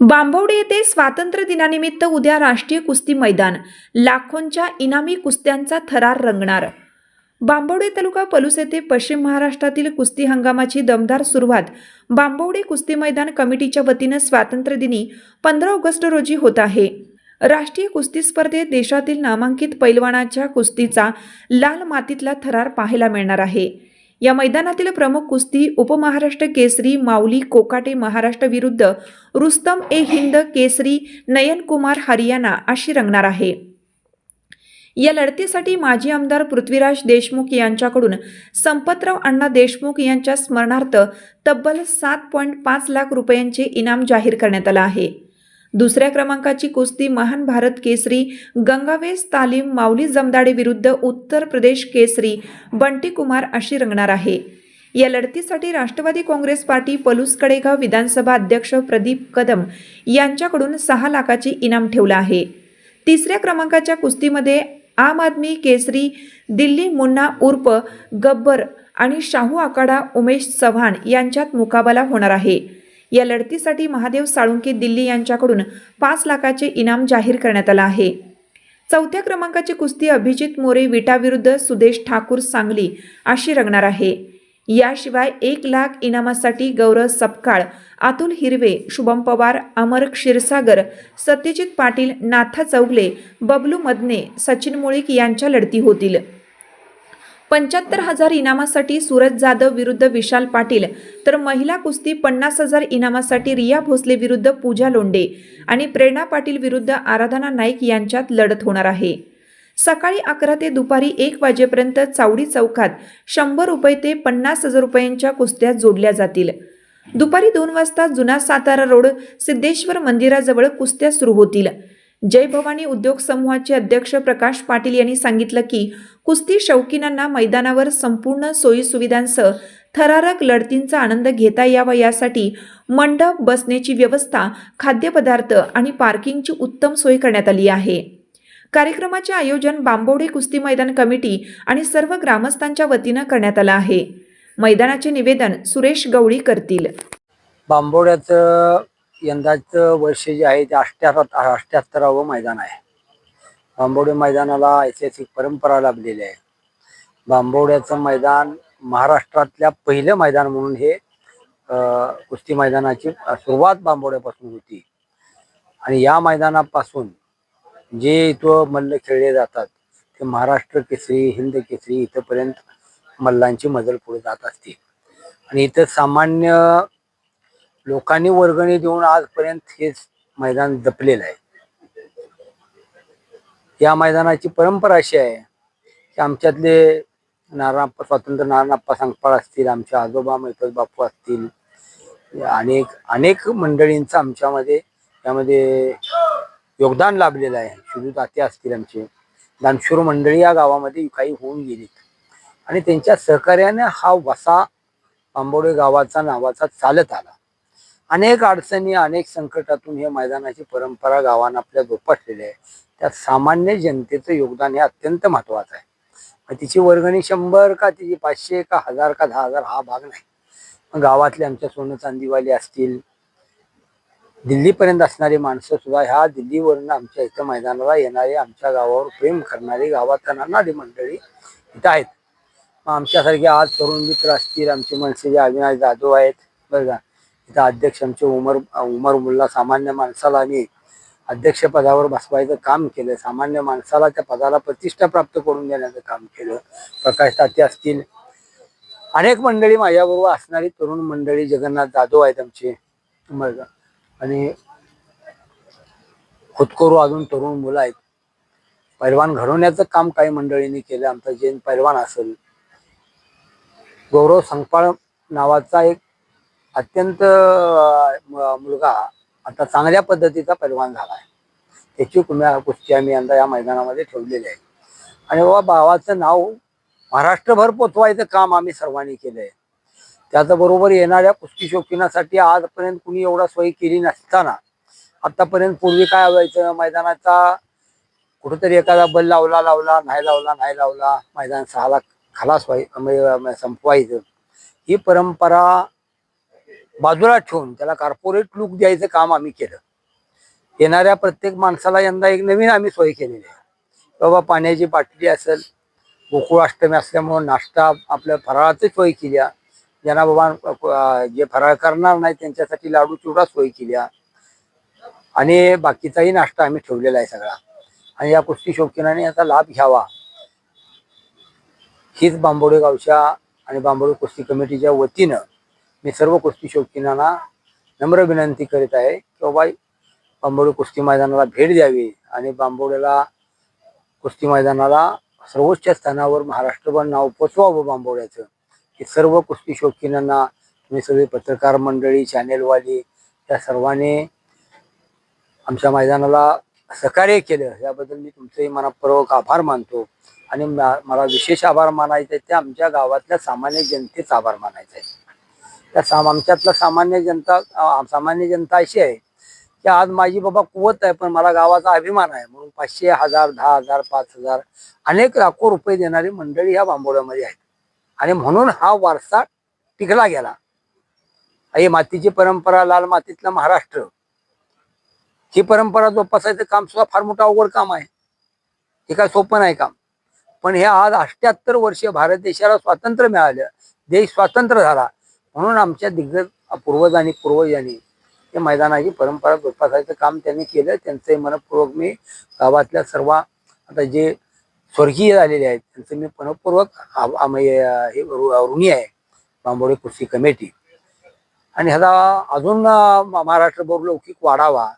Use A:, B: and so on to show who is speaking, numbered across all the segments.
A: बांबवडे येथे स्वातंत्र्य दिनानिमित्त उद्या राष्ट्रीय कुस्ती मैदान. लाखोंच्या इनामी कुस्त्यांचा थरार रंगणार. बांबवडे तालुका पलूस येथे पश्चिम महाराष्ट्रातील कुस्ती हंगामाची दमदार सुरुवात. बांबवडे कुस्ती मैदान कमिटीच्या वतीनं स्वातंत्र्य दिनी पंधरा ऑगस्ट रोजी होत आहे. राष्ट्रीय कुस्ती स्पर्धेत देशातील नामांकित पैलवानाच्या कुस्तीचा लाल मातीतला थरार पाहायला मिळणार आहे. या मैदानातील प्रमुख कुस्ती उपमहाराष्ट्र केसरी माऊली कोकाटे महाराष्ट्र विरुद्ध रुस्तम ए हिंद केसरी नयनकुमार हरियाणा अशी रंगणार आहे. या लढतीसाठी माजी आमदार पृथ्वीराज देशमुख यांच्याकडून संपतराव अण्णा देशमुख यांच्या स्मरणार्थ तब्बल सात पॉईंट पाच लाख रुपयांचे इनाम जाहीर करण्यात आलं आहे. दुसऱ्या क्रमांकाची कुस्ती महान भारत केसरी गंगावेस तालीम माऊली जमदाडे विरुद्ध उत्तर प्रदेश केसरी बंटी कुमार अशी रंगणार आहे. या लढतीसाठी राष्ट्रवादी काँग्रेस पार्टी पलूस कडेगाव विधानसभा अध्यक्ष प्रदीप कदम यांच्याकडून सहा लाखाचे इनाम ठेवलं आहे. तिसऱ्या क्रमांकाच्या कुस्तीमध्ये आम आदमी केसरी दिल्ली मुन्ना उर्फ गब्बर आणि शाहू आखाडा उमेश चव्हाण यांच्यात मुकाबला होणार आहे. या लढतीसाठी महादेव साळुंके दिल्ली यांच्याकडून पाच लाखाचे इनाम जाहीर करण्यात आलं आहे. चौथ्या क्रमांकाची कुस्ती अभिजित मोरे विटाविरुद्ध सुदेश ठाकूर सांगली अशी रंगणार आहे. याशिवाय एक लाख इनामासाठी गौरव सपकाळ अतुल हिरवे शुभम पवार अमर क्षीरसागर सत्यजित पाटील नाथा चौगले बबलू मदने सचिन मुळीक यांच्या लढती होतील. पंच्याहत्तर हजार इनामासाठी सूरज जाधव विरुद्ध विशाल पाटील तर महिला कुस्ती पन्नास हजार इनामासाठी रिया भोसले विरुद्ध पूजा लोंडे आणि प्रेरणा पाटील विरुद्ध आराधना नाईक यांच्यात लढत होणार आहे. सकाळी अकरा ते दुपारी एक वाजेपर्यंत चावडी चौकात शंभर रुपये ते पन्नास हजार रुपयांच्या कुस्त्या जोडल्या जातील. दुपारी दोन वाजता जुना सातारा रोड सिद्धेश्वर मंदिराजवळ कुस्त्या सुरू होतील. जय भवानी उद्योग समूहाचे अध्यक्ष प्रकाश पाटील यांनी सांगितलं की कुस्ती शौकीनांना मैदानावर संपूर्ण सोयीसुविधांसह थरारक लढतींचा आनंद घेता यावा यासाठी मंडप बसण्याची व्यवस्था खाद्यपदार्थ आणि पार्किंगची उत्तम सोय करण्यात आली आहे. कार्यक्रमाचे आयोजन बांबोडे कुस्ती मैदान कमिटी आणि सर्व ग्रामस्थांच्या वतीनं करण्यात आलं आहे. मैदानाचे निवेदन सुरेश गवळी करतील.
B: बांबोड्याचं यंदाचं वर्ष जे आहे ते अष्ट्याहत्तर अष्ट्याहत्तरावं मैदान आहे. बांबोडे मैदानाला ऐतिहासिक परंपरा लाभलेली आहे. बांबोड्याचं मैदान महाराष्ट्रातल्या पहिलं मैदान म्हणून हे कुस्ती मैदानाची सुरुवात बांबोड्यापासून होती. आणि या मैदानापासून जे इथं मल्ल खेळले जातात ते महाराष्ट्र केसरी हिंद केसरी इथंपर्यंत मल्लांची मजल पुढे जात असते. आणि इथं सामान्य लोकांनी वर्गणी देऊन आजपर्यंत हेच मैदान जपलेलं आहे. या मैदानाची परंपरा अशी आहे की आमच्यातले नारायणप्पा स्वातंत्र्य नारायणप्पा सांगपाळ असतील आमचे आजोबा मैत्रोज बापू असतील अनेक अनेक मंडळींचं आमच्यामध्ये त्यामध्ये योगदान लाभलेलं आहे. शुजू दाते असतील आमचे. दानशूर मंडळी या गावामध्ये काही होऊन गेलीत. आणि त्यांच्या सहकार्याने हा वसा आंबोडे गावाचा नावाचा चालत आला. अनेक अडचणी अनेक संकटातून हे मैदानाची परंपरा गावानं आपल्या जोपासलेली आहे. त्यात सामान्य जनतेचं योगदान हे अत्यंत महत्वाचं आहे. मग तिची वर्गणी शंभर का तिची पाचशे का हजार का दहा हजार हा भाग नाही. गावातले आमच्या सोनं चांदीवाले असतील दिल्लीपर्यंत असणारी माणसं सुद्धा ह्या दिल्लीवरून आमच्या इथं मैदानाला येणारे आमच्या गावावर प्रेम करणारी गावात राहणारी मंडळी इथं आहेत. मग आमच्यासारखे आज तरुण मित्र असतील आमचे मनसे जे अविनाश जाधव आहेत. बरं का तिथं अध्यक्ष आमचे उमर उमर मुल्ला सामान्य माणसाला आम्ही अध्यक्षपदावर बसवायचं काम केलं. सामान्य माणसाला त्या पदाला प्रतिष्ठा प्राप्त करून देण्याचं काम केलं. प्रकाश तात्या असतील. अनेक मंडळी माझ्याबरोबर असणारी तरुण मंडळी जगन्नाथ जाधव आहेत आमचे. आणि खुदकोरू अजून तरुण मुलं आहेत. पैलवान घडवण्याचं काम काही मंडळींनी केलं. आमचा जैन पैलवान असेल. गौरव संगपाळ नावाचा एक अत्यंत मुलगा आता चांगल्या पद्धतीचा पैलवान झाला आहे. त्याची कुम्या कुस्ती आम्ही यंदा या मैदानामध्ये ठेवलेली आहे आणि बाबा भावाचं नाव महाराष्ट्रभर पोचवायचं काम आम्ही सर्वांनी केलं आहे त्याचबरोबर येणाऱ्या कुस्ती शौकीनासाठी आजपर्यंत कुणी एवढा सोयी केली नसताना आतापर्यंत पूर्वी काय व्हायचं मैदानाचा कुठंतरी एखादा बल लावला लावला नाही लावला नाही लावला मैदान सहाला खलास व्हाय संपवायचं. ही परंपरा बाजूला ठेवून त्याला कॉर्पोरेट लुक द्यायचं काम आम्ही केलं. येणाऱ्या प्रत्येक माणसाला यंदा एक नवीन आम्ही सोय केलेली आहे. बाबा पाण्याची बाटली असेल गोकुळाष्टमी असल्यामुळं नाश्ता आपल्या फराळाची सोय केल्या. ज्यांना बाबा जे फराळ करणार नाही त्यांच्यासाठी लाडू चिवडा सोय केल्या. आणि बाकीचाही नाश्ता आम्ही ठेवलेला आहे सगळा. आणि या कुस्ती शौकीनाने याचा लाभ घ्यावा. हीच बांबोडे गावच्या आणि बांबोडे कुस्ती कमिटीच्या वतीनं मी सर्व कुस्ती शौकीनांना नम्र विनंती करीत आहे की बाबा बांबोडे कुस्ती मैदानाला भेट द्यावी आणि बांबोड्याला कुस्ती मैदानाला सर्वोच्च स्थानावर महाराष्ट्रभर नाव पोचवावं बांबोड्याचं. की सर्व कुस्ती शौकीनांना तुम्ही सगळे पत्रकार मंडळी चॅनेलवाली या सर्वांनी आमच्या मैदानाला सहकार्य केलं. याबद्दल मी तुमचंही मनापूर्वक आभार मानतो आणि मला विशेष आभार मानायचे ते आमच्या गावातल्या सामान्य जनतेचा आभार मानायचा आहे. त्या साम आमच्यातला सामान्य जनता सामान्य जनता अशी आहे की आज माझी बाबा कुवत आहे पण मला गावाचा अभिमान आहे. म्हणून पाचशे हजार दहा हजार पाच हजार अनेक लाखो रुपये देणारी मंडळी ह्या बांबोळ्यामध्ये आहेत. आणि म्हणून हा वारसा टिकला गेला. हे मातीची परंपरा लाल मातीतला महाराष्ट्र. ही परंपरा जोपासायचं काम सुद्धा फार मोठं अवघड काम आहे. हे काय सोपं नाही काम. पण हे आज अष्ट्याहत्तर वर्ष भारत देशाला स्वातंत्र्य मिळालं. देश स्वातंत्र्य झाला. म्हणून आमच्या दिग्गज पूर्वजांनी पूर्वजांनी या मैदानाची परंपरा जोपासायचं काम त्यांनी केलं. त्यांचंही मनपूर्वक मी गावातल्या सर्व आता जे स्वर्गीय झालेले आहेत त्यांचं मी मनपूर्वक हे ऋणी आहे बांबोडे कृषी कमिटी. आणि ह्याचा अजून म- महाराष्ट्रभर लौकिक वाढावा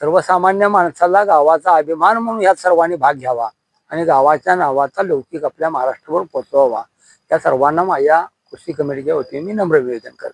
B: सर्वसामान्य माणसाला गावाचा अभिमान म्हणून यात सर्वांनी भाग घ्यावा आणि गावाच्या नावाचा लौकिक आपल्या महाराष्ट्रभर पोचवावा. या सर्वांना माझ्या कुस्ती कमिटीच्या वतीने मी नम्र निवेदन करतो